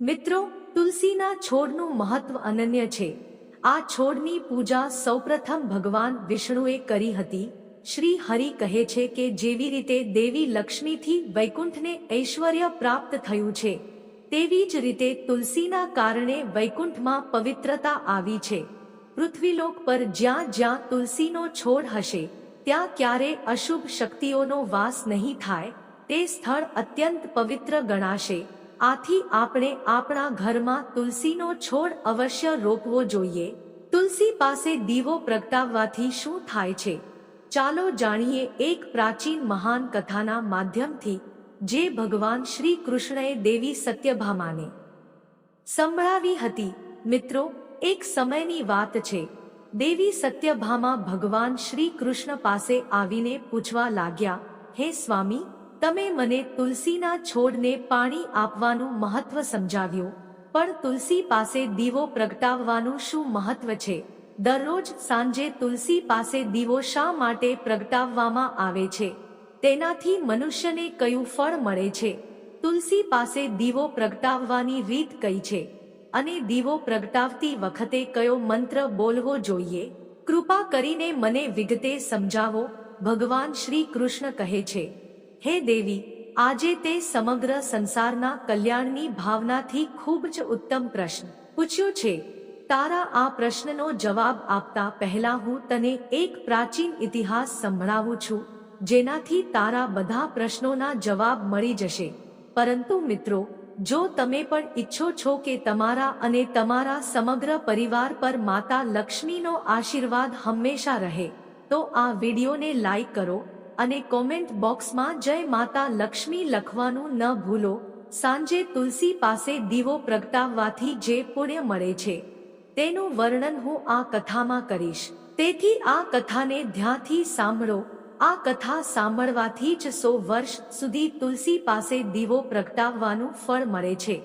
મિત્રો, તુલસીના છોડનું મહત્વ અનન્ય છે. આ છોડની પૂજા સૌપ્રથમ ભગવાન વિષ્ણુએ કરી હતી. શ્રી હરિ કહે છે કે જેવી રીતે દેવી લક્ષ્મીથી વૈકુંઠને ઐશ્વર્ય પ્રાપ્ત થયું છે, તેવી જ રીતે તુલસીના કારણે વૈકુંઠમાં પવિત્રતા આવી છે. પૃથ્વીલોક પર જ્યાં જ્યાં તુલસીનો છોડ હશે, ત્યાં ક્યારે અશુભ શક્તિઓનો વાસ નહીં થાય, તે સ્થળ અત્યંત પવિત્ર ગણાશે. આથી આપણે આપણા ઘરમાં તુલસીનો છોડ અવશ્ય રોપવો જોઈએ. તુલસી પાસે દીવો પ્રગટાવવાથી શું થાય છે? ચાલો જાણીએ એક પ્રાચીન મહાન કથાના માધ્યમથી, જે ભગવાન શ્રી કૃષ્ણએ દેવી સત્યભામાને સંભળાવી હતી. મિત્રો, એક સમયની વાત છે. દેવી સત્યભામા ભગવાન શ્રી કૃષ્ણ પાસે આવીને પૂછવા લાગ્યા, હે સ્વામી તમે મને તુલસીના છોડને પાણી આપવાનું મહત્વ સમજાવ્યું, પણ તુલસી પાસે દીવો પ્રગટાવવાનું શું મહત્વ છે? દરરોજ સાંજે તુલસી પાસે દીવો શા માટે પ્રગટાવવામાં આવે છે? તેનાથી મનુષ્યને કયું ફળ મળે છે? તુલસી પાસે દીવો પ્રગટાવવાની રીત કઈ છે? અને દીવો પ્રગટાવતી વખતે કયો મંત્ર બોલવો જોઈએ? કૃપા કરીને મને વિગતે સમજાવો, ભગવાન શ્રી કૃષ્ણ કહે છે. હે દેવી, આજે તે સમગ્ર સંસારના કલ્યાણની ભાવનાથી ખૂબ જ ઉત્તમ પ્રશ્ન પૂછ્યો છે. તારા આ પ્રશ્નનો જવાબ આપતા પહેલા હું તને એક પ્રાચીન ઇતિહાસ સંભળાવું છું, જેનાથી તારા બધા પ્રશ્નોના જવાબ મળી જશે. પરંતુ મિત્રો, જો તમે પણ ઈચ્છો છો કે તમારા અને તમારા સમગ્ર પરિવાર પર માતા લક્ષ્મીનો આશીર્વાદ હંમેશા રહે, તો આ વિડીયોને લાઈક કરો અને કોમેન્ટ બોક્સમાં જય માતા લક્ષ્મી લખવાનું ન ભૂલો. સાંજે તુલસી પાસે દીવો પ્રગટાવવાથી જે પુણ્ય મળે છે, તેનું વર્ણન હું આ કથામાં કરીશ. તેથી આ કથાને ધ્યાનથી સાંભળો. આ કથા સાંભળવાથી જ સો વર્ષ સુધી તુલસી પાસે દીવો પ્રગટાવવાનું ફળ મળે છે.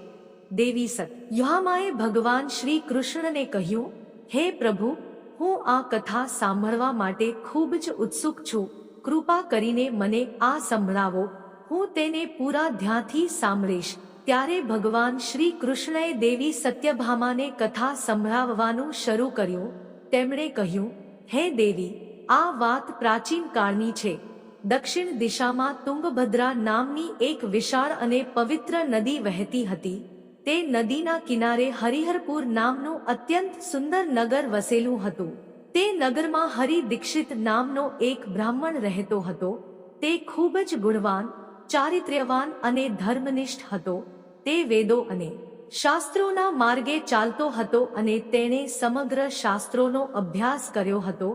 દેવી સત. યુહામાએ ભગવાન શ્રી કૃષ્ણને કહ્યું, હે પ્રભુ, હું આ કથા સાંભળવા માટે ખૂબ જ ઉત્સુક છું. કૃપા કરીને મને આ સંભળાવો. હું તેને પૂરા ધ્યાનથી સાંભળીશ. ત્યારે ભગવાન શ્રી કૃષ્ણએ દેવી સત્યભામાને કથા સંભળાવવાનું શરૂ કર્યું. તેમણે કહ્યું, હે દેવી, આ વાત પ્રાચીન કાળની છે. દક્ષિણ દિશામાં તુંગભદ્રા નામની એક વિશાળ અને પવિત્ર નદી વહેતી હતી. તે નદીના કિનારે હરિહરપુર નામનું અત્યંત સુંદર નગર વસેલું હતું. તે નગરમાં હરિ દીક્ષિત નામનો એક બ્રાહ્મણ રહેતો હતો. તે ખૂબ જ ગુણવાન, ચારિત્ર્યવાન અને ધર્મનિષ્ઠ હતો. તે વેદો અને શાસ્ત્રોના માર્ગે ચાલતો હતો અને તેણે સમગ્ર શાસ્ત્રોનો અભ્યાસ કર્યો હતો.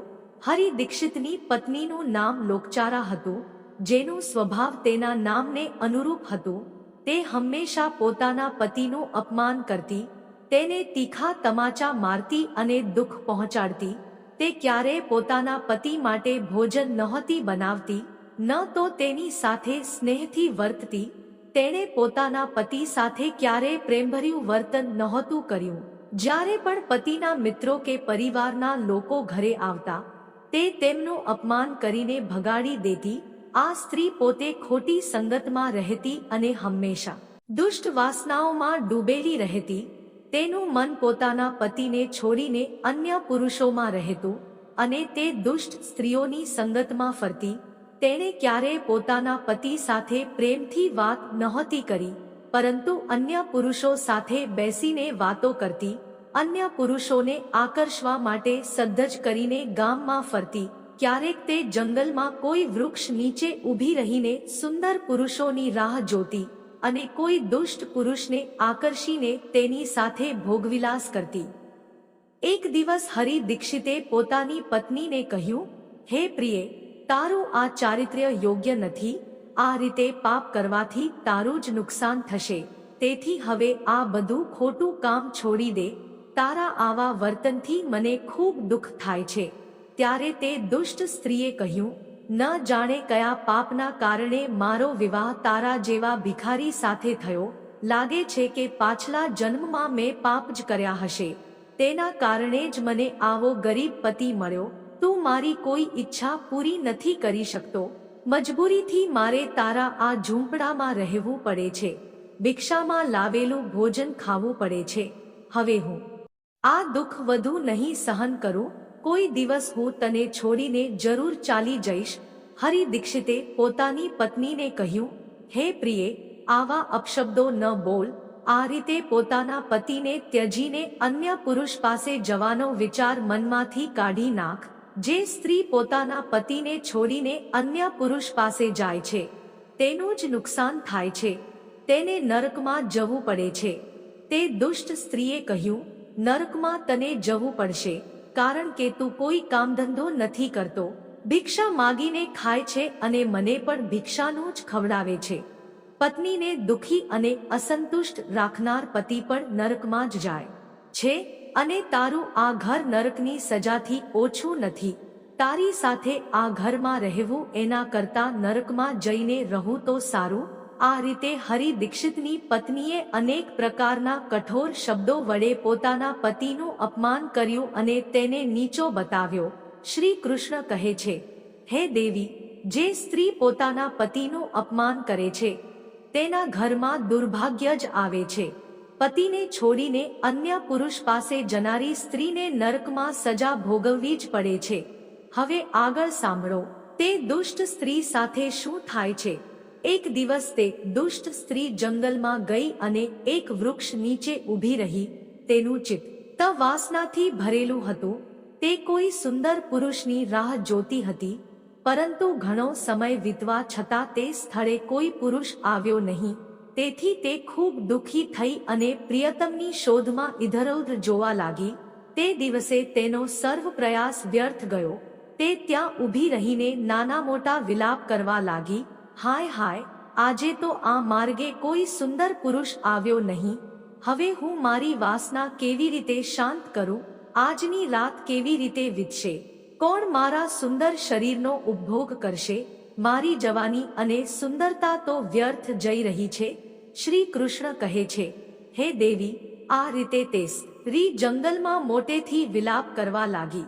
હરિ દીક્ષિતની પત્નીનું નામ લોકચારા હતું, જેનું સ્વભાવ તેના નામને અનુરૂપ હતું. તે હંમેશા પોતાના પતિનું અપમાન કરતી, તેને તીખા તમાચા મારતી અને દુઃખ પહોંચાડતી તે ક્યારેય પોતાના પતિ માટે ભોજન નહોતી બનાવતી, ન તો તેની સાથે સ્નેહથી વર્તતી, તેણે પોતાના પતિ સાથે ક્યારેય પ્રેમભર્યું વર્તન નહોતું કર્યું. જ્યારે પણ પતિના મિત્રો કે પરિવારના લોકો ઘરે આવતા, તે તેમનું અપમાન કરીને ભગાડી દેતી, આ સ્ત્રી પોતે ખોટી સંગતમાં રહેતી અને હંમેશા દુષ્ટ વાસનાઓમાં ડૂબેલી રહેતી તેનું મન પોતાના પતિને છોડીને અન્ય પુરુષોમાં રહેતું અને તે દુષ્ટ સ્ત્રીઓની સંગતમાં ફરતી, તેણે ક્યારેય પોતાના પતિ સાથે પ્રેમથી વાત નહોતી કરી, પરંતુ અન્ય પુરુષો સાથે બેસીને વાતો કરતી, અન્ય પુરુષોને આકર્ષવા માટે સદ્ધજ કરીને ગામમાં ફરતી, ક્યારેક તે જંગલમાં કોઈ વૃક્ષ નીચે ઊભી રહીને સુંદર પુરુષોની રાહ જોતી. અને કોઈ દુષ્ટ પુરુષને આકર્ષીને તેની સાથે ભોગવિલાસ કરતી. એક દિવસ હરિ દીક્ષિતે પોતાની પત્નીને કહ્યું, હે પ્રિય, તારું આ ચારિત્ર્ય યોગ્ય નથી, આ રીતે પાપ કરવાથી તારું જ નુકસાન થશે. તેથી હવે આ બધું ખોટું કામ છોડી દે. તારા આવા વર્તનથી મને ખૂબ દુઃખ થાય છે. ત્યારે તે દુષ્ટ સ્ત્રીએ કહ્યું ન જાણે કયા પાપના કારણે મારો વિવાહ તારા જેવા ભિખારી સાથે થયો. લાગે છે કે પાછલા જન્મમાં મેં પાપ જ કર્યા હશે. તેના કારણે જ મને આવો ગરીબ પતિ મળ્યો. તું મારી કોઈ ઈચ્છા પૂરી નથી કરી શકતો. મજબૂરીથી મારે તારા આ ઝૂંપડામાં રહેવું પડે છે. ભિક્ષામાં લાવેલું ભોજન ખાવું પડે છે. હવે હું આ દુઃખ વધુ નહીં સહન કરું. કોઈ દિવસ હું તને છોડીને જરૂર ચાલી જઈશ. હરિ દીક્ષિતે પોતાની પત્નીને કહ્યું, હે પ્રિયે, આવા અપશબ્દો ન બોલ. આ રીતે પોતાના પતિને ત્યજીને અન્ય પુરુષ પાસે જવાનો વિચાર મનમાંથી કાઢી નાખ. જે સ્ત્રી પોતાના પતિને છોડીને અન્ય પુરુષ પાસે જાય છે, તેનું જ નુકસાન થાય છે. તેને નરકમાં જવું પડે છે. તે દુષ્ટ સ્ત્રીએ કહ્યું, નરકમાં તને જવું પડશે. કારણ કે તું કોઈ કામધંધો નથી કરતો. ભિક્ષા માગીને ખાય છે અને મને પણ ભિક્ષાનું જ ખવડાવે છે. પત્નીને દુખી અને અસંતુષ્ટ રાખનાર પતિ પણ નરકમાં જ જાય. છે, અને તારું આ ઘર નરકની સજાથી ઓછું નથી. તારી સાથે આ ઘરમાં રહેવું એના કરતા નરકમાં જઈને રહું તો સારું? આ રીતે હરિ દીક્ષિતની પત્નીએ અનેક પ્રકારના કઠોર શબ્દો વડે પોતાના પતિનું અપમાન કર્યું અને તેને નીચો બતાવ્યો. શ્રી કૃષ્ણ કહે છે, હે દેવી, જે સ્ત્રી પોતાના પતિનું અપમાન કરે છે, તેના ઘરમાં દુર્ભાગ્ય જ આવે છે. પતિને છોડીને અન્ય પુરુષ પાસે જનારી સ્ત્રીને નરકમાં સજા ભોગવવી જ પડે છે. હવે આગળ સાંભળો, તે દુષ્ટ સ્ત્રી સાથે શું થાય છે? એક દિવસ તે દુષ્ટ સ્ત્રી જંગલમાં ગઈ અને એક વૃક્ષ નીચે ઊભી રહી. તેનું ચિત્ત ત વાસનાથી ભરેલું હતું. તે કોઈ સુંદર પુરુષની રાહ જોતી હતી, પરંતુ ઘણો સમય વીતવા છતાં તે સ્થળે કોઈ પુરુષ આવ્યો નહીં. તેથી તે ખૂબ દુઃખી થઈ અને પ્રિયતમની શોધમાં ઇધરઉધર જોવા લાગી. તે દિવસે તેનો સર્વ પ્રયાસ વ્યર્થ ગયો. તે ત્યાં ઊભી રહીને નાના મોટા વિલાપ કરવા લાગી. હાય હાય, આજે તો આ માર્ગે કોઈ સુંદર પુરુષ આવ્યો નહીં. હવે હું મારી વાસના કેવી રીતે શાંત કરું? આજની રાત કેવી રીતે વીતશે? કોણ મારા સુંદર શરીરનો ઉપભોગ કરશે? મારી જવાની અને સુંદરતા તો વ્યર્થ જઈ રહી છે, શ્રી કૃષ્ણ કહે છે. હે દેવી, આ રીતે તે સ્ત્રી જંગલમાં મોટેથી વિલાપ કરવા લાગી.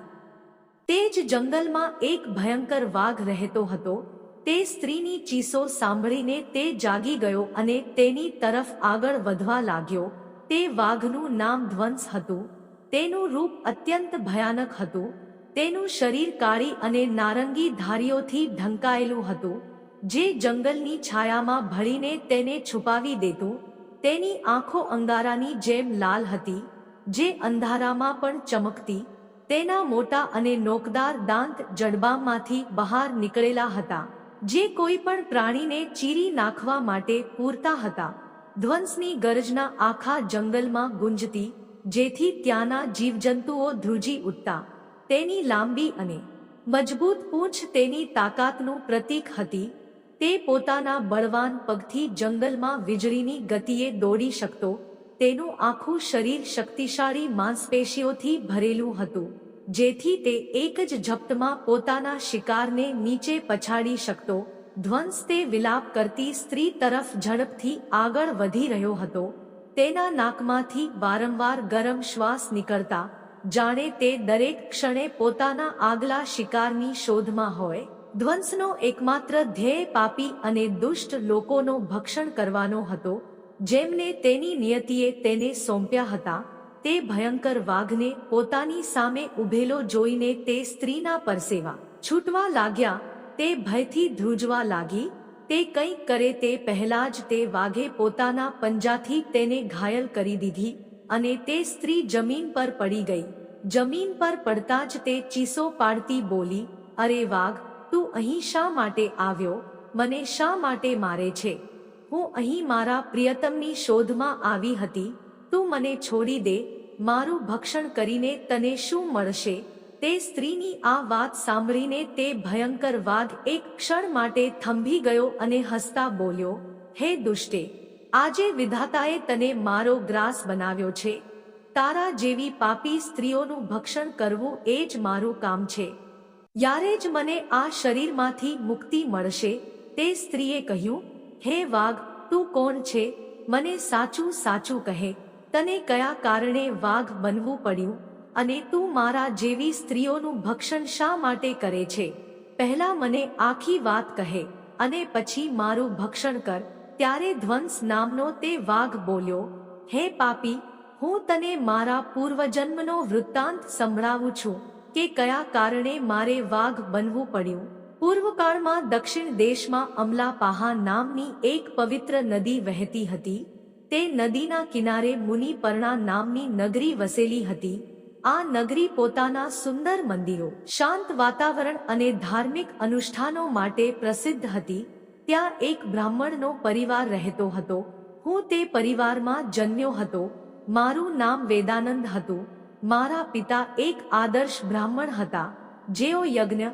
તે જ જંગલમાં એક ભયંકર વાઘ રહેતો હતો. તે સ્ત્રીની ચીસો સાંભળીને તે જાગી ગયો અને તેની તરફ આગળ વધવા લાગ્યો. તે વાઘનું નામ ધ્વંસ હતું. તેનું રૂપ અત્યંત ભયાનક હતું. તેનું શરીર કાળી અને નારંગી ધારીઓથી ઢંકાયેલું હતું. જે જંગલની છાયામાં ભળીને તેને છુપાવી દેતું. તેની આંખો અંગારાની જેમ લાલ હતી, જે અંધારામાં પણ ચમકતી. તેના મોટા અને નોકદાર દાંત જડબામાંથી બહાર નીકળેલા હતા. જે કોઈ પણ પ્રાણીને ચીરી નાખવા માટે પૂરતા હતા. ધ્વંસની ગરજના આખા જંગલમાં ગુંજતી, જેથી ત્યાંના જીવજંતુઓ ધ્રુજી ઉઠતા. તેની લાંબી અને મજબૂત પૂંછ તેની તાકાતનું પ્રતીક હતી. તે પોતાના બળવાન પગથી જંગલમાં વીજળીની ગતિએ દોડી શકતો, તેનું આખું શરીર શક્તિશાળી માંસપેશીઓથી ભરેલું હતું. જેથી તે એક જ ઝપટમાં પોતાના શિકારને નીચે પછાડી શકતો, ધ્વંસ તે વિલાપ કરતી સ્ત્રી તરફ ઝડપથી આગળ વધી રહ્યો હતો. તેના નાકમાંથી વારંવાર ગરમ શ્વાસ નીકળતા, જાણે તે દરેક ક્ષણે પોતાના આગલા શિકારની શોધમાં હોય. ધ્વંસનો એકમાત્ર ધ્યેય પાપી અને દુષ્ટ લોકોનો ભક્ષણ કરવાનો હતો, જેમને તેની નિયતિએ તેને સોંપ્યા હતા. તે ભયંકર વાઘને પોતાની સામે ઉભેલો જોઈને તે સ્ત્રીના પરસેવા છૂટવા લાગ્યા, તે ભયથી ધ્રુજવા લાગી, તે કંઈક કરે તે પહેલા જ તે વાઘે પોતાના પંજાથી તેને ઘાયલ કરી દીધી અને તે સ્ત્રી જમીન પર પડી ગઈ. જમીન પર પડતા જ તે ચીસો પાડતી બોલી, અરે વાઘ, તું અહીં શા માટે આવ્યો? મને શા માટે મારે છે? હું અહીં મારા પ્રિયતમની શોધમાં આવી હતી. તું મને છોડી દે મારું ભક્ષણ કરીને તને શું મળશે? તે સ્ત્રીની આ વાત સાંભળીને તે ભયંકર વાઘ એક ક્ષણ માટે થંભી ગયો અને હસતા બોલ્યો, હે દુષ્ટે, આજે વિધાતાએ તને મારો ગ્રાસ બનાવ્યો છે. તારા જેવી પાપી સ્ત્રીઓનું ભક્ષણ કરવું એ જ મારું કામ છે. યારે જ મને આ શરીરમાંથી મુક્તિ મળશે. તે સ્ત્રીએ કહ્યું, હે વાઘ, તું કોણ છે? મને સાચું સાચું કહે. તને કયા કારણે વાઘ બનવું પડ્યું અને તું મારા જેવી સ્ત્રીઓનું ભક્ષણ શા માટે કરે છે? પહેલા મને આખી વાત કહે અને પછી મારું ભક્ષણ કર. ત્યારે ધ્વંસ નામનો તે વાઘ બોલ્યો, હે પાપી, હું તને મારા પૂર્વજન્મનો વૃત્તાંત સંભળાવું છું કે કયા કારણે મારે વાઘ બનવું પડ્યું. પૂર્વકાળમાં દક્ષિણ દેશમાં અમલાપાહા નામની એક પવિત્ર નદી વહેતી હતી. તે નદીના કિનારે મુનિપર્ણા નામની નગરી વસેલી હતી. આ નગરી પોતાના સુંદર મંદિરો, શાંત વાતાવરણ અને ધાર્મિક અનુષ્ઠાનો માટે પ્રસિદ્ધ હતી. ત્યાં એક બ્રાહ્મણનો પરિવાર રહેતો હતો. હું તે પરિવારમાં જન્મ્યો હતો. મારું નામ વેદાનંદ હતું. મારા પિતા એક આદર્શ બ્રાહ્મણ હતા. જેઓ યજ્ઞ,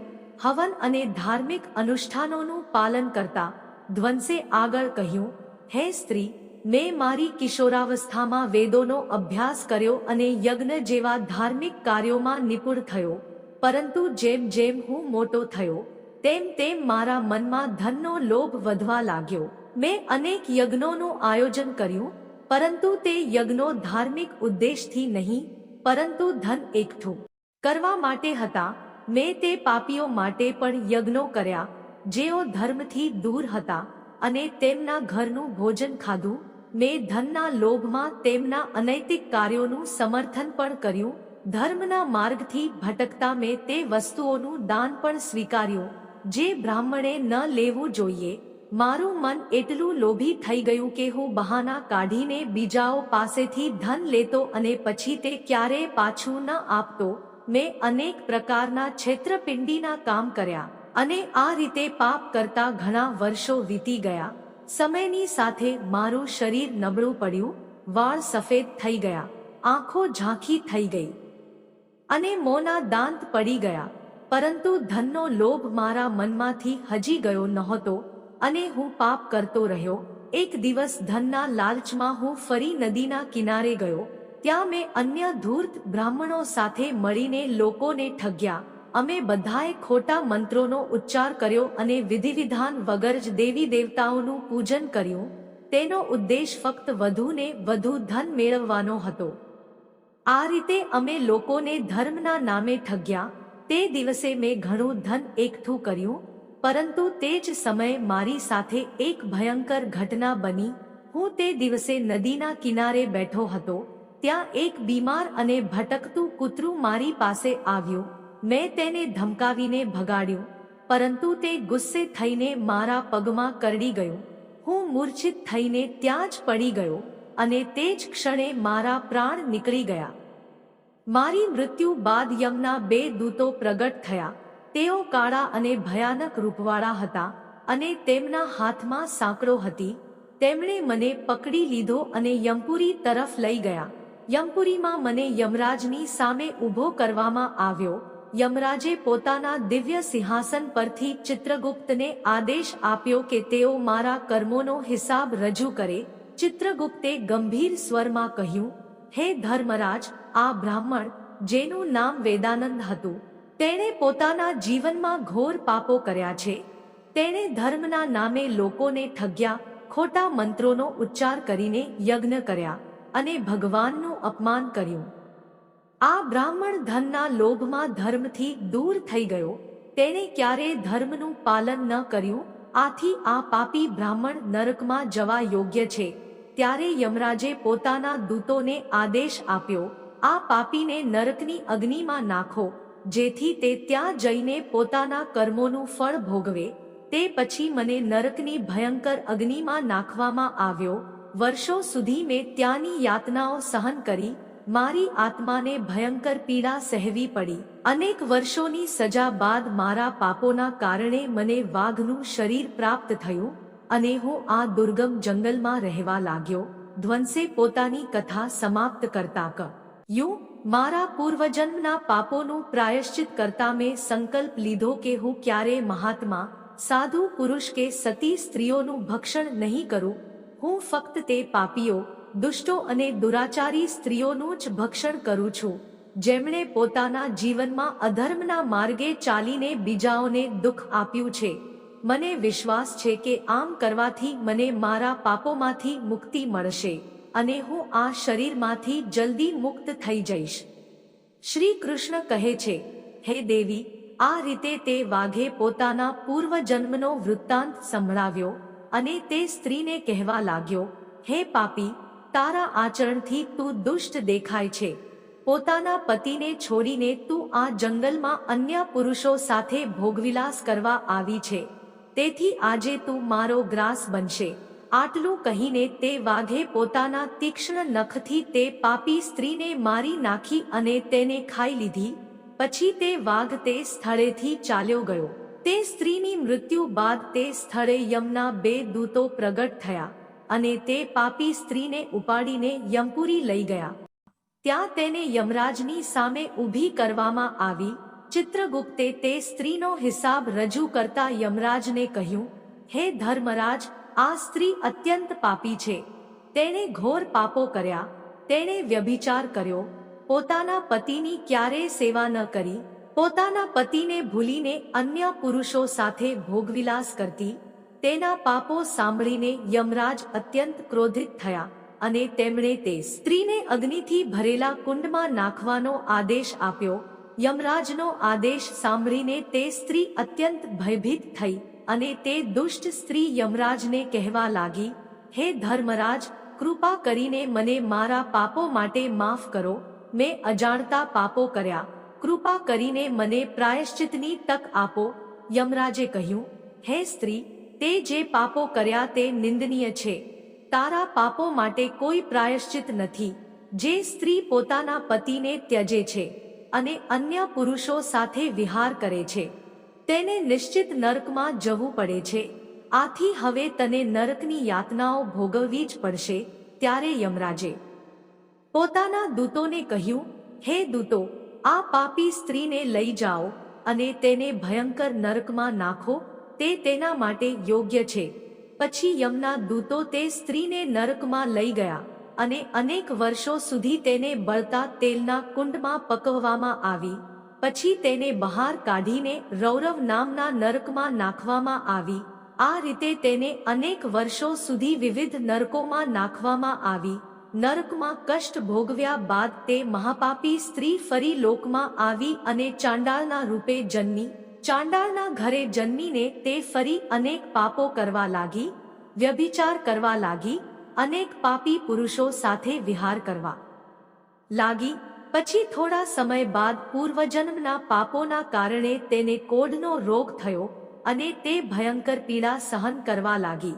હવન અને ધાર્મિક અનુષ્ઠાનોનું પાલન કરતા, ધ્વંસે આગળ કહ્યું, હે સ્ત્રી મેં મારી કિશોરાવસ્થામાં વેદોનો અભ્યાસ કર્યો અને યજ્ઞ જેવા ધાર્મિક કાર્યોમાં નિપુણ થયો. પરંતુ જેમ જેમ હું મોટો થયો, તેમ તેમ મારા મનમાં ધનનો લોભ વધવા લાગ્યો. મેં અનેક યજ્ઞોનું આયોજન કર્યું, પરંતુ તે યજ્ઞો ધાર્મિક ઉદ્દેશથી નહીં, પરંતુ ધન એકઠું કરવા માટે હતા. મેં તે પાપીઓ માટે પણ યજ્ઞો કર્યા, જેઓ ધર્મથી દૂર હતા અને તેમના ઘરનું ભોજન ખાધું. મેં ધનના લોભમાં તેમના અનૈતિક કાર્યોનું સમર્થન પણ કર્યું. ધર્મના માર્ગથી ભટકતા મેં તે વસ્તુઓનું દાન પણ સ્વીકાર્યું, જે બ્રાહ્મણે ન લેવું જોઈએ. મારું મન એટલું લોભી થઈ ગયું કે હું બહાના કાઢીને બીજાઓ પાસેથી ધન લેતો અને પછી તે ક્યારેય પાછું ન આપતો. મેં અનેક પ્રકારના છેતરપિંડીના કામ કર્યા અને આ રીતે પાપ કરતા ઘણા વર્ષો વીતી ગયા. સમયની સાથે મારું શરીર નબળું પડ્યું, વાળ સફેદ થઈ ગયા, આંખો ઝાંખી થઈ ગઈ અને મોંના દાંત પડી ગયા, પરંતુ ધનનો લોભ મારા મનમાંથી હજી ગયો નહોતો અને હું પાપ કરતો રહ્યો. એક દિવસ ધનના લાલચમાં હું ફરી નદીના કિનારે ગયો, ત્યાં મેં અન્ય ધૂર્ત બ્રાહ્મણો સાથે મળીને લોકોને ઠગ્યા. અમે બધાએ ખોટા મંત્રોનો ઉચ્ચાર કર્યો અને વિધિવિધાન વગર જ દેવી દેવતાઓનું પૂજન કર્યું. તેનો ઉદ્દેશ ફક્ત વધુને વધુ ધન મેળવવાનો હતો. આ રીતે અમે લોકોને ધર્મના નામે ઠગ્યા. તે દિવસે મેં ઘણું ધન એકઠું કર્યું, પરંતુ તે જ સમયે મારી સાથે એક ભયંકર ઘટના બની. હું તે દિવસે નદીના કિનારે બેઠો હતો. ત્યાં એક બીમાર અને ભટકતું કૂતરું મારી પાસે આવ્યું. મેં તેને ધમકાવીને ભગાડ્યું, પરંતુ તે ગુસ્સે થઈને મારા પગમાં કરડી ગયો. હું મૂર્છિત થઈને ત્યાં જ પડી ગયો અને તે જ ક્ષણે મારા પ્રાણ નીકળી ગયા. મારી મૃત્યુ બાદ યમના બે દૂતો પ્રગટ થયા. તેઓ કાળા અને ભયાનક રૂપવાળા હતા અને તેમના હાથમાં સાંકળો હતી. તેમણે મને પકડી લીધો અને યમપુરી તરફ લઈ ગયા. યમપુરીમાં મને યમરાજની સામે ઊભો કરવામાં આવ્યો યમરાજે પોતાના દિવ્ય સિંહાસન પરથી ચિત્રગુપ્તને આદેશ આપ્યો કે તેઓ મારા કર્મોનો હિસાબ રજૂ કરે. ચિત્રગુપ્તે ગંભીર સ્વરમાં કહ્યું, હે ધર્મરાજ, આ બ્રાહ્મણ, જેનું નામ વેદાનંદ હતું, તેણે પોતાના જીવનમાં ઘોર પાપો કર્યા છે. તેણે ધર્મના નામે લોકોને ઠગ્યા, ખોટા મંત્રોનો ઉચ્ચાર કરીને યજ્ઞ કર્યા અને ભગવાનનું અપમાન કર્યું. આ બ્રાહ્મણ ધનના લોભમાં ધર્મથી દૂર થઈ ગયો. તેણે ક્યારેય ધર્મનું પાલન ન કર્યું? આથી આ પાપી બ્રાહ્મણ નરકમાં જવા યોગ્ય છે. ત્યારે યમરાજે પોતાના દૂતોને આદેશ આપ્યો, આ પાપીને નરકની અગ્નિમાં નાખો, જેથી તે ત્યાં જઈને પોતાના કર્મોનું ફળ ભોગવે. તે પછી મને નરકની ભયંકર અગ્નિમાં નાખવામાં આવ્યો. વર્ષો સુધી મેં ત્યાંની યાતનાઓ સહન કરી મારી આત્માને ભયંકર પીડા સહેવી પડી. અનેક વર્ષોની સજા બાદ મારા પાપોના કારણે મને વાઘનું શરીર પ્રાપ્ત થયું અને હું આ દુર્ગમ જંગલમાં રહેવા લાગ્યો. ધ્વંસે પોતાની કથા સમાપ્ત કરતા ક. યુ, મારા પૂર્વજન્મના પાપોનું પ્રાયશ્ચિત કરતા મેં સંકલ્પ લીધો કે હું ક્યારે મહાત્મા, સાધુ પુરુષ કે સતી સ્ત્રીઓનું ભક્ષણ નહીં કરું. હું ફક્ત તે પાપીઓ દુષ્ટો અને દુરાચારી સ્ત્રીઓનું જ ભક્ષણ કરું છું. જેમણે પોતાના જીવનમાં અધર્મના માર્ગે ચાલીને બીજાઓને દુઃખ આપ્યું છે. મને વિશ્વાસ છે કે આમ કરવાથી મને મારા પાપોમાંથી મુક્તિ મળશે અને હું આ શરીરમાંથી જલ્દી મુક્ત થઈ જઈશ. શ્રી કૃષ્ણ કહે છે, હે દેવી, આ રીતે તે વાઘે પોતાના પૂર્વજન્મનો વૃત્તાંત સંભળાવ્યો અને તે સ્ત્રીને કહેવા લાગ્યો, હે પાપી તારા આચરણથી તું દુષ્ટ દેખાય છે. પોતાના પતિને છોડીને તું આ જંગલમાં અન્ય પુરુષો સાથે ભોગવિલાસ કરવા આવી છે. તેથી આજે તું મારો ગ્રાસ બનશે. આટલું કહીને તે વાઘે પોતાના તીક્ષ્ણ નખથી તે પાપી સ્ત્રીને મારી નાખી અને તેને ખાઈ લીધી. પછી તે વાઘ તે સ્થળેથી ચાલ્યો ગયો. તે સ્ત્રીની મૃત્યુ બાદ તે સ્થળે યમના બે દૂતો પ્રગટ થયા. અને તે પાપી સ્ત્રીને ઉપાડીને યમપુરી લઈ ગયા. ત્યાં તેને યમરાજની સામે ઊભી કરવામાં આવી. ચિત્રગુપ્તે તે સ્ત્રીનો હિસાબ રજૂ કરતા યમરાજને કહ્યું, હે ધર્મરાજ, આ સ્ત્રી અત્યંત પાપી છે. તેણે ઘોર પાપો કર્યા. તેણે વ્યભિચાર કર્યો. પોતાના પતિની ક્યારેય સેવા ન કરી. પોતાના પતિને ભૂલીને અન્ય પુરુષો સાથે ભોગવિલાસ કરતી. તેના પાપો સાંભળીને યમરાજ અત્યંત ક્રોધિત થયા અને તેમણે તે સ્ત્રીને અગ્નિથી ભરેલા કુંડમાં નાખવાનો આદેશ આપ્યો. યમરાજનો આદેશ સાંભળીને તે સ્ત્રી અત્યંત ભયભીત થઈ અને તે દુષ્ટ સ્ત્રી યમરાજને કહેવા લાગી, હે ધર્મરાજ, કૃપા કરીને મને મારા પાપો માટે માફ કરો. મેં અજાણતા પાપો કર્યા. કૃપા કરીને મને પ્રાયશ્ચિતની તક આપો. યમરાજે કહ્યું, હે સ્ત્રી તે જે પાપો કર્યા તે નિંદનીય છે. તારા પાપો માટે કોઈ પ્રાયશ્ચિત નથી. જે સ્ત્રી પોતાના પતિને ત્યજે છે અને અન્ય પુરુષો સાથે વિહાર કરે છે. તેને નિશ્ચિત નર્કમાં જવું પડે છે. આથી હવે તને નરકની યાતનાઓ ભોગવવી જ પડશે, ત્યારે યમરાજે. પોતાના દૂતોને કહ્યું, હે દૂતો, આ પાપી સ્ત્રીને લઈ જાઓ અને તેને ભયંકર નરકમાં નાખો તે તેના માટે યોગ્ય છે. પછી યમના દૂતો તે સ્ત્રીને નરકમાં લઈ ગયા અને અનેક વર્ષો સુધી તેને બળતા તેલના કુંડમાં પકવવામાં આવી. પછી તેને બહાર કાઢીને રૌરવ નામના નરકમાં નાખવામાં આવી. આ રીતે તેને અનેક વર્ષો સુધી વિવિધ નરકોમાં નાખવામાં આવી. નરકમાં કષ્ટ ભોગવ્યા બાદ તે મહાપાપી સ્ત્રી ફરી લોકમાં આવી અને ચાંડાળના રૂપે જન્મી. ચાંડાળના ઘરે જન્મીને તે ફરી અનેક પાપો કરવા લાગી, વ્યભિચાર કરવા લાગી, અનેક પાપી પુરુષો સાથે વિહાર કરવા લાગી. પછી થોડા સમય બાદ પૂર્વજન્મના પાપોના કારણે તેને કોઢનો રોગ થયો અને તે ભયંકર પીડા સહન કરવા લાગી.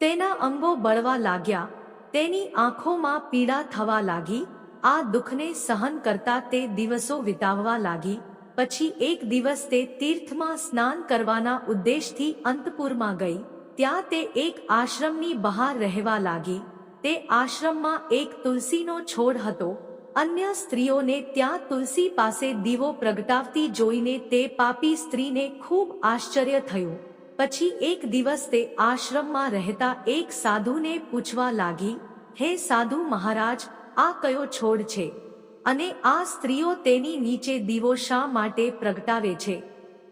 તેના અંગો બળવા લાગ્યા, તેની આંખોમાં પીડા થવા લાગી, આ દુઃખને સહન કરતા તે દિવસો વિતાવવા લાગી. પછી એક દિવસ તે તીર્થમાં સ્નાન કરવાના ઉદ્દેશથી અંતપુરમાં ગઈ. ત્યાં તે એક આશ્રમની બહાર રહેવા લાગી. તે આશ્રમમાં એક તુલસીનો છોડ હતો. અન્ય સ્ત્રીઓને ત્યાં તુલસી પાસે દીવો પ્રગટાવતી જોઈને તે પાપી સ્ત્રીને ખૂબ આશ્ચર્ય થયું. પછી એક દિવસ તે આશ્રમમાં રહેતા એક સાધુને પૂછવા લાગી, હે સાધુ મહારાજ, આ કયો છોડ છે? અને આ સ્ત્રીઓ તેની નીચે દીવો શા માટે પ્રગટાવે છે?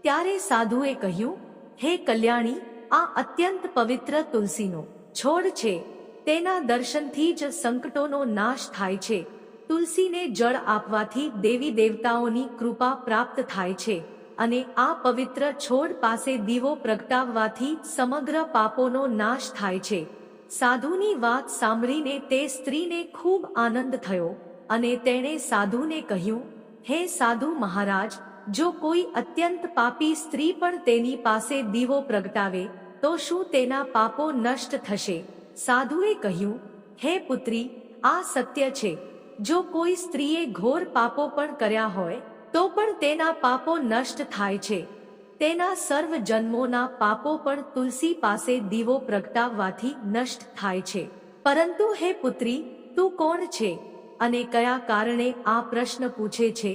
ત્યારે સાધુએ કહ્યું, હે કલ્યાણી, આ અત્યંત પવિત્ર તુલસીનો છોડ છે. તેના દર્શનથી જ સંકટોનો નાશ થાય છે. તુલસીને જળ આપવાથી દેવી દેવતાઓની કૃપા પ્રાપ્ત થાય છે અને આ પવિત્ર છોડ પાસે દીવો પ્રગટાવવાથી સમગ્ર પાપોનો નાશ થાય છે. સાધુની વાત સાંભળીને તે સ્ત્રીને ખૂબ આનંદ થયો. અને તેણે સાધુને કહ્યું, હે સાધુ મહારાજ, જો કોઈ અત્યંત પાપી સ્ત્રી પણ તેની પાસે દીવો પ્રગટાવે, તો શું તેના પાપો નષ્ટ થશે? સાધુએ કહ્યું, હે પુત્રી, આ સત્ય છે. જો કોઈ સ્ત્રીએ ઘોર પાપો પણ કર્યા હોય, તો પણ તેના પાપો નષ્ટ થાય છે. તેના સર્વ જન્મોના પાપો પણ તુલસી પાસે દીવો પ્રગટાવવાથી નષ્ટ થાય છે. પરંતુ હે પુત્રી, તું કોણ છે? અને કયા કારણે આ પ્રશ્ન પૂછે છે?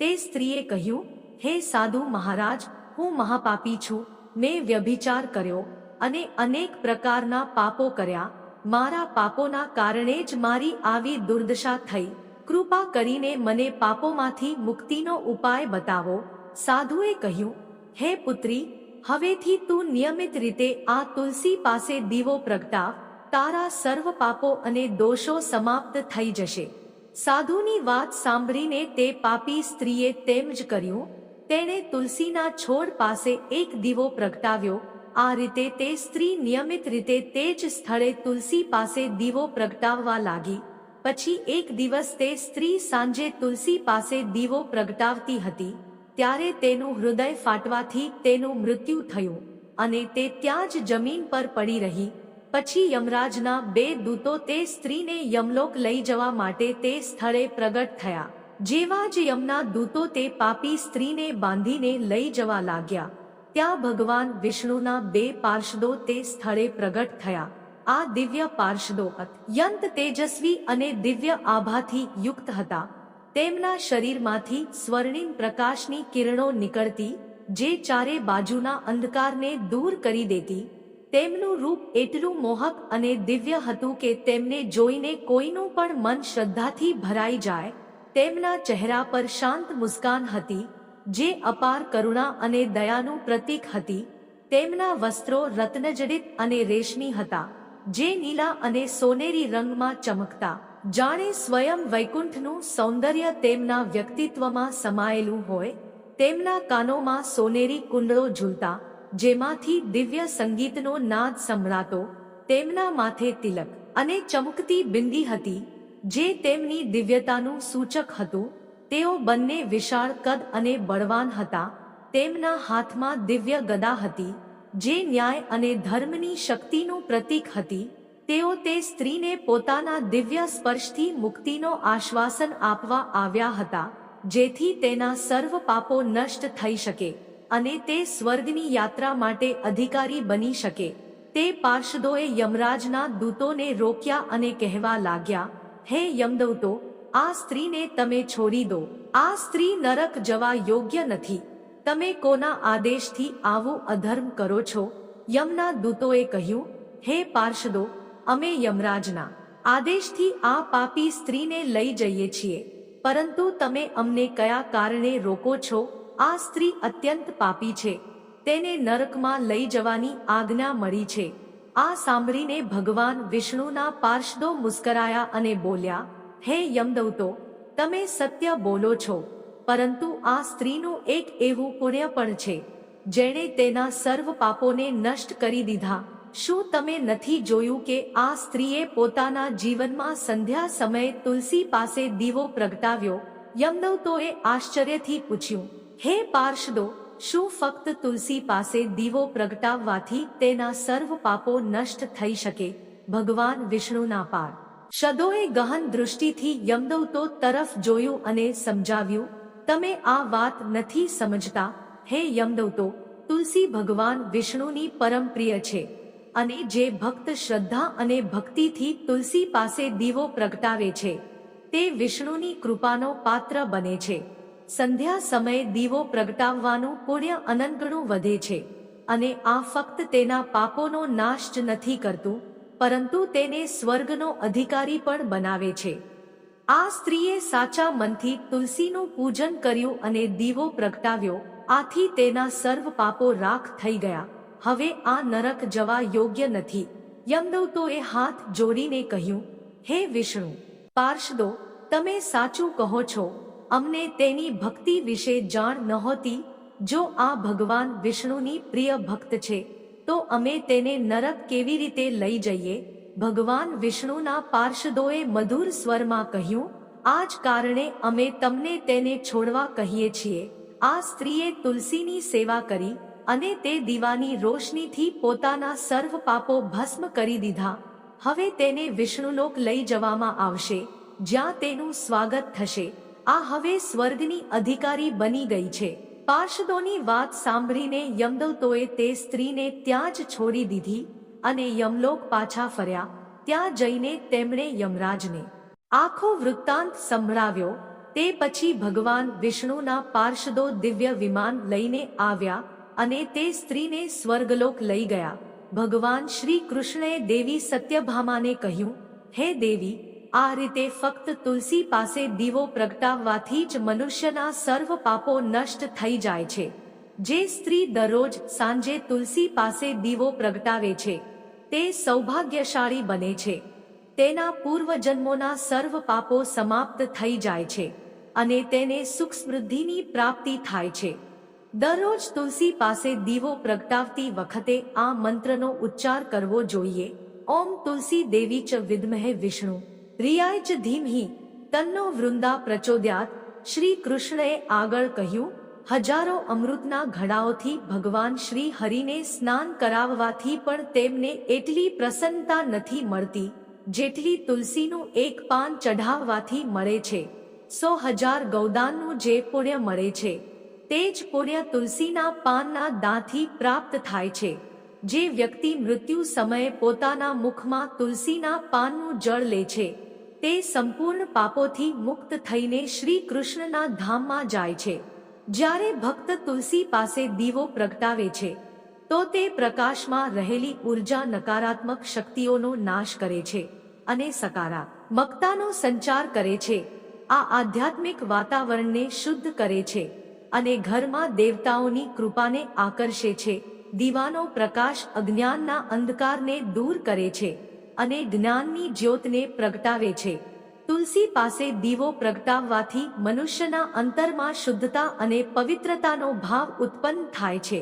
તે સ્ત્રીએ કહ્યું, હે સાધુ મહારાજ, હું મહાપાપી છું. મેં વ્યભિચાર કર્યો અને અનેક પ્રકારના પાપો કર્યા. મારા પાપોના કારણે જ મારી આવી દુર્દશા થઈ. કૃપા કરીને મને પાપોમાંથી મુક્તિનો ઉપાય બતાવો. સાધુએ કહ્યું, હે પુત્રી, હવેથી તું નિયમિત રીતે આ તુલસી પાસે દીવો પ્રગટાવ. તારા સર્વ પાપો અને દોષો સમાપ્ત થઈ જશે. સાધુની વાત સાંભળીને તે પાપી સ્ત્રીએ તેમ જ કર્યું, તેણે તુલસીના છોડ પાસે એક દીવો પ્રગટાવ્યો. આ રીતે તે સ્ત્રી નિયમિત રીતે તે જ સ્થળે તુલસી પાસે દીવો પ્રગટાવવા લાગી. પછી એક દિવસ તે સ્ત્રી સાંજે તુલસી પાસે દીવો પ્રગટાવતી હતી. ત્યારે તેનું હૃદય ફાટવાથી તેનું મૃત્યુ થયું અને તે ત્યાં જ જમીન પર પડી રહી. પછી યમરાજના બે દૂતો તે સ્ત્રીને યમલોક લઈ જવા માટે તે સ્થળે પ્રગટ થયા. જેવા જ યમના દૂતો તે પાપી સ્ત્રીને બાંધીને લઈ જવા લાગ્યા. ત્યાં ભગવાન વિષ્ણુના બે પાર્ષદો તે સ્થળે પ્રગટ થયા. આ દિવ્ય પાર્ષદો અત્યંત તેજસ્વી અને દિવ્ય આભાથી યુક્ત હતા. તેમના શરીરમાંથી સ્વર્ણિમ પ્રકાશની કિરણો નીકળતી, જે ચારે બાજુના અંધકારને દૂર કરી દેતી તેમનું રૂપ એટલું મોહક અને દિવ્ય હતું કે તેમને જોઈને કોઈનું પણ મન શ્રદ્ધાથી ભરાઈ જાય, તેમના ચહેરા પર શાંત મુસ્કાન હતી, જે અપાર કરુણા અને દયાનું પ્રતીક હતી. તેમના વસ્ત્રો રત્નજડિત અને રેશમી હતા, જે નીલા અને સોનેરી રંગમાં ચમકતા. જાણે સ્વયં વૈકુંઠનું સૌંદર્ય તેમના વ્યક્તિત્વમાં સમાયેલું હોય, તેમના કાનોમાં સોનેરી કુંડળો ઝૂલતા જેમાંથી દિવ્ય સંગીતનો નાદ સંભળાતો, તેમના માથે તિલક અને ચમકતી બિંદી હતી, જે તેમની દિવ્યતાનું સૂચક હતું. તેઓ બંને વિશાળ કદ અને બળવાન હતા. તેમના હાથમાં દિવ્ય ગદા હતી, જે ન્યાય અને ધર્મની શક્તિનું પ્રતીક હતી. તેઓ તે સ્ત્રીને પોતાના દિવ્ય સ્પર્શથી મુક્તિનો આશ્વાસન આપવા આવ્યા હતા, જેથી તેના સર્વ પાપો નષ્ટ થઈ શકે. અને તે સ્વર્ગની યાત્રા માટે અધિકારી બની શકે. તે પાર્ષદોએ યમરાજના દૂતોને રોક્યા અને કહેવા લાગ્યા, હે યમદૂતો, આ સ્ત્રીને તમે છોડી દો. આ સ્ત્રી નરક જવા યોગ્ય નથી. તમે કોના આદેશથી આવું અધર્મ કરો છો? યમના દૂતોએ કહ્યું, હે પાર્ષદો, અમે યમરાજના આદેશથી આ પાપી સ્ત્રીને લઈ જઈએ છીએ. પરંતુ તમે અમને કયા કારણે રોકો છો? આ સ્ત્રી અત્યંત પાપી છે. તેને નરકમાં લઈ જવાની આજ્ઞા મળી છે. આ સાંભળીને ભગવાન વિષ્ણુના પાર્ષદો મુસ્કરાયા અને બોલ્યા, હે યમદૌતો, તમે સત્ય બોલો છો, પરંતુ આ સ્ત્રીનું એક એવું પુણ્ય પણ છે, જેણે તેના સર્વ પાપોને નષ્ટ કરી દીધા. શું તમે નથી જોયું કે આ સ્ત્રીએ પોતાના જીવનમાં સંધ્યા સમયે તુલસી પાસે દીવો પ્રગટાવ્યો? યમદૌતોએ આશ્ચર્યથી પૂછ્યું હે પાર્ષદો, શું ફક્ત તુલસી પાસે દીવો પ્રગટાવવાથી તેના સર્વ પાપો નષ્ટ થઈ શકે? ભગવાન વિષ્ણુના પાર. શદોએ ગહન દૃષ્ટિથી યમદૌતો તરફ જોયું અને સમજાવ્યું, તમે આ વાત નથી સમજતા, હે યમદૌતો, તુલસી ભગવાન વિષ્ણુની પરમ પ્રિય છે. અને જે ભક્ત શ્રદ્ધા અને ભક્તિથી તુલસી પાસે દીવો પ્રગટાવે છે, તે વિષ્ણુની કૃપાનો પાત્ર બને છે. સંધ્યા સમયે દીવો પ્રગટાવવાનું પુણ્ય અનંતગણું વધે છે. અને આ ફક્ત તેના પાપોનો નાશ જ નથી કરતું, પરંતુ તેને સ્વર્ગનો અધિકારી પણ બનાવે છે. આ સ્ત્રીએ સાચા મનથી તુલસીનું પૂજન કર્યું અને દીવો પ્રગટાવ્યો, આથી તેના સર્વ પાપો રાખ થઈ ગયા. હવે આ નરક જવા યોગ્ય નથી. યમદૂતોએ હાથ જોડીને કહ્યું, હે વિષ્ણુ, પાર્ષદો, તમે સાચું કહો છો અમને તેની ભક્તિ વિશે જાણ નહોતી. જો આ ભગવાન વિષ્ણુની પ્રિય ભક્ત છે, તો અમે તેને નરક કેવી રીતે લઈ જઈએ? ભગવાન વિષ્ણુના પાર્ષદોએ મધુર સ્વરમાં કહ્યું આ જ કારણે અમે તમને તેને છોડવા કહીએ છીએ. આ સ્ત્રીએ તુલસીની સેવા કરી અને તે દીવાની રોશનીથી પોતાના સર્વ પાપો ભસ્મ કરી દીધા. હવે તેને વિષ્ણુલોક લઈ જવામાં આવશે, જ્યાં તેનું સ્વાગત થશે. આ હવે સ્વર્ગની અધિકારી બની ગઈ છે. પાર્ષદોની વાત સાંભળીને યમદવતોએ તે સ્ત્રીને ત્યાં જ છોડી દીધી અને યમલોક પાછા ફર્યા. ત્યાં જઈને તેમણે યમરાજને આખો વૃત્તાંત સંભળાવ્યો. તે પછી ભગવાન વિષ્ણુના પાર્ષદો દિવ્ય વિમાન લઈને આવ્યા અને તે સ્ત્રીને સ્વર્ગલોક લઈ ગયા. ભગવાન શ્રી કૃષ્ણએ દેવી સત્યભામાને કહ્યું, હે દેવી આ રીતે ફક્ત તુલસી પાસે દીવો પ્રગટાવવાથી જ મનુષ્યના સર્વ પાપો નષ્ટ થઈ જાય છે. જે સ્ત્રી દરરોજ સાંજે તુલસી પાસે દીવો પ્રગટાવે છે, તે સૌભાગ્યશાળી બને છે. તેના પૂર્વજન્મોના સર્વ પાપો સમાપ્ત થઈ જાય છે અને તેને સુખ સમૃદ્ધિની પ્રાપ્તિ થાય છે. દરરોજ તુલસી પાસે દીવો પ્રગટાવતી વખતે આ મંત્રનો ઉચ્ચાર કરવો જોઈએ. ઓમ તુલસી દેવી ચ વિદ્મહે વિષ્ણુ. રિયાય જ ધીમહી તન્નો વૃંદા પ્રચોદ્યાત શ્રી કૃષ્ણએ આગળ કહ્યું, હજારો અમૃતના ઘડાઓથી ભગવાન શ્રી હરિને સ્નાન કરાવવાથી પણ તેમને એટલી પ્રસન્નતા નથી મળતી, જેટલી તુલસીનું એક પાન ચઢાવવાથી મળે છે. સો હજાર ગૌદાનનું જે પુણ્ય મળે છે, તે જ પુણ્ય તુલસીના પાનના દાંથી પ્રાપ્ત થાય છે. જે વ્યક્તિ મૃત્યુ સમયે પોતાના મુખમાં તુલસીના પાનનું જળ લે છે તે સંપૂર્ણ પાપોથી મુક્ત થઈને શ્રી કૃષ્ણના ધામમાં જાય છે. જ્યારે ભક્ત તુલસી પાસે દીવો પ્રગટાવે છે, તો તે પ્રકાશમાં રહેલી ઊર્જા નકારાત્મક શક્તિઓનો નાશ કરે છે અને સકારાત્મકતાનો સંચાર કરે છે. આ આધ્યાત્મિક વાતાવરણને શુદ્ધ કરે છે અને ઘરમાં દેવતાઓની કૃપાને આકર્ષે છે. દીવાનો પ્રકાશ અજ્ઞાનના અંધકારને દૂર કરે છે. અને જ્ઞાનની જ્યોતને પ્રગટાવે છે. તુલસી પાસે દીવો પ્રગટાવવાથી મનુષ્યના અંતરમાં શુદ્ધતા અને પવિત્રતાનો ભાવ ઉત્પન્ન થાય છે,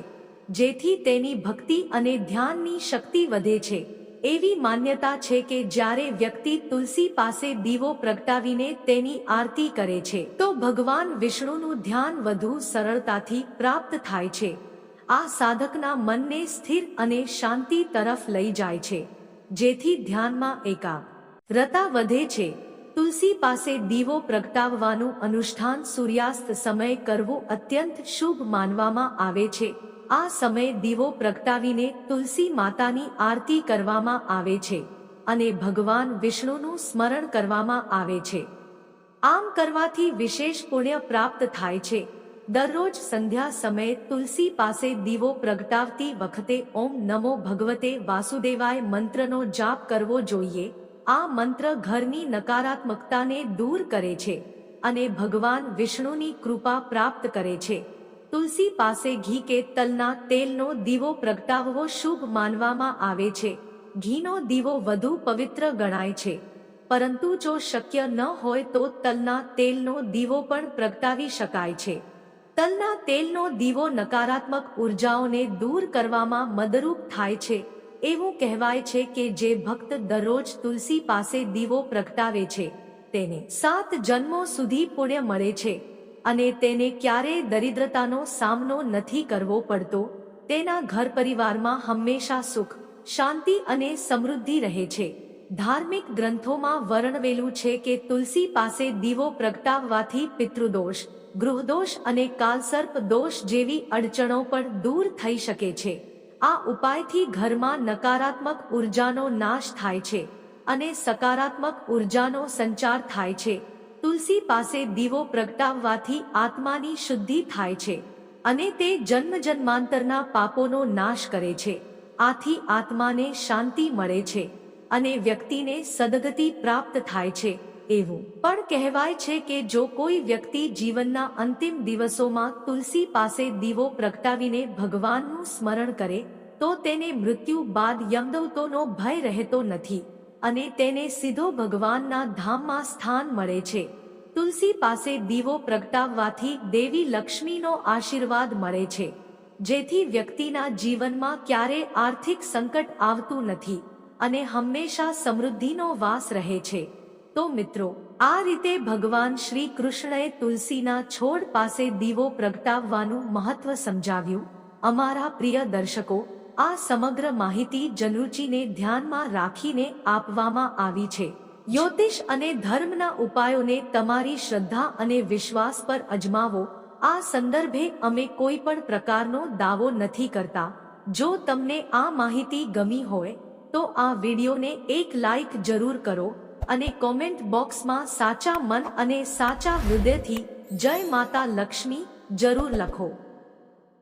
જેથી તેની ભક્તિ અને ધ્યાનની શક્તિ વધે છે. એવી માન્યતા છે કે જ્યારે વ્યક્તિ તુલસી પાસે દીવો પ્રગટાવીને તેની આરતી કરે છે, તો ભગવાન વિષ્ણુનું ધ્યાન વધુ સરળતાથી પ્રાપ્ત થાય છે. આ સાધકના મનને સ્થિર અને શાંતિ તરફ લઈ જાય છે. જેથી ધ્યાનમાં એકાગ્રતા વધે છે. તુલસી પાસે દીવો પ્રગટાવવાનું અનુષ્ઠાન સૂર્યાસ્ત સમયે કરવું અત્યંત શુભ માનવામાં આવે છે. આ સમયે દીવો પ્રગટાવીને તુલસી માતાની આરતી કરવામાં આવે છે અને ભગવાન વિષ્ણુનું સ્મરણ કરવામાં આવે છે. આમ કરવાથી વિશેષ પુણ્ય પ્રાપ્ત થાય છે. દરરોજ સંધ્યા સમયે તુલસી પાસે દીવો પ્રગટાવતી વખતે ઓમ નમો ભગવતે વાસુદેવાય મંત્રનો જાપ કરવો જોઈએ. આ મંત્ર ઘરની નકારાત્મકતાને દૂર કરે છે અને ભગવાન વિષ્ણુની કૃપા પ્રાપ્ત કરે છે. તુલસી પાસે ઘી કે તલના તેલનો દીવો પ્રગટાવવો શુભ માનવામાં આવે છે. ઘીનો દીવો વધુ પવિત્ર ગણાય છે. પરંતુ જો શક્ય ન હોય તો તલના તેલનો દીવો પણ પ્રગટાવી શકાય છે. તલના તેલનો દીવો નકારાત્મક ઉર્જાઓને દૂર કરવામાં મદરૂપ થાય છે. એવું કહેવાય છે કે જે ભક્ત દરરોજ તુલસી પાસે દીવો પ્રગટાવે છે, તેને સાત જન્મો સુધી પુણ્ય મળે છે અને તેને ક્યારેય દરિદ્રતાનો સામનો નથી કરવો પડતો. તેના ઘર પરિવારમાં હંમેશા સુખ, શાંતિ અને સમૃદ્ધિ રહે છે. ધાર્મિક ગ્રંથોમાં વર્ણવેલું છે કે તુલસી પાસે દીવો પ્રગટાવવાથી પિતૃદોષ ગૃહદોષ અને કાલસર્પ દોષ જેવી અડચણો પણ દૂર થઈ શકે છે. આ ઉપાયથી ઘરમાં નકારાત્મક ઉર્જાનો નાશ થાય છે અને સકારાત્મક ઉર્જાનો સંચાર થાય છે. તુલસી પાસે દીવો પ્રગટાવવાથી આત્માની શુદ્ધિ થાય છે અને તે જન્મ જન્માંતરના પાપોનો નાશ કરે છે. આથી આત્માને શાંતિ મળે છે અને વ્યક્તિને સદગતિ પ્રાપ્ત થાય છે. એવું. પણ કહેવાય છે કે જો કોઈ વ્યક્તિ જીવનના અંતિમ દિવસોમાં તુલસી પાસે દીવો પ્રગટાવીને ભગવાનનું સ્મરણ કરે, તો તેને મૃત્યુ બાદ યમદવતોનો ભય રહેતો નથી અને તેને સીધો ભગવાનના ધામમાં સ્થાન મળે છે. તુલસી પાસે દીવો પ્રગટાવવાથી દેવી લક્ષ્મીનો આશીર્વાદ મળે છે, જેથી વ્યક્તિના જીવનમાં ક્યારે આર્થિક સંકટ આવતું નથી અને હંમેશા સમૃદ્ધિનો વાસ રહે છે. તો મિત્રો, આ રીતે ભગવાન શ્રી કૃષ્ણએ તુલસીના છોડ પાસે દીવો પ્રગટાવવાનું મહત્વ સમજાવ્યું. અમારા પ્રિય દર્શકો, આ સમગ્ર માહિતી જનરુચિને ધ્યાનમાં રાખીને આપવામાં આવી છે. જ્યોતિષ અને ધર્મના ઉપાયોને તમારી શ્રદ્ધા અને વિશ્વાસ પર અજમાવો. આ સંદર્ભે અમે કોઈ પણ પ્રકારનો દાવો નથી કરતા. જો તમને આ માહિતી ગમી હોય, તો આ વિડીયોને એક લાઈક જરૂર કરો અને કોમેન્ટ બોક્સમાં સાચા મન અને સાચા હૃદયથી જય માતા લક્ષ્મી જરૂર લખો.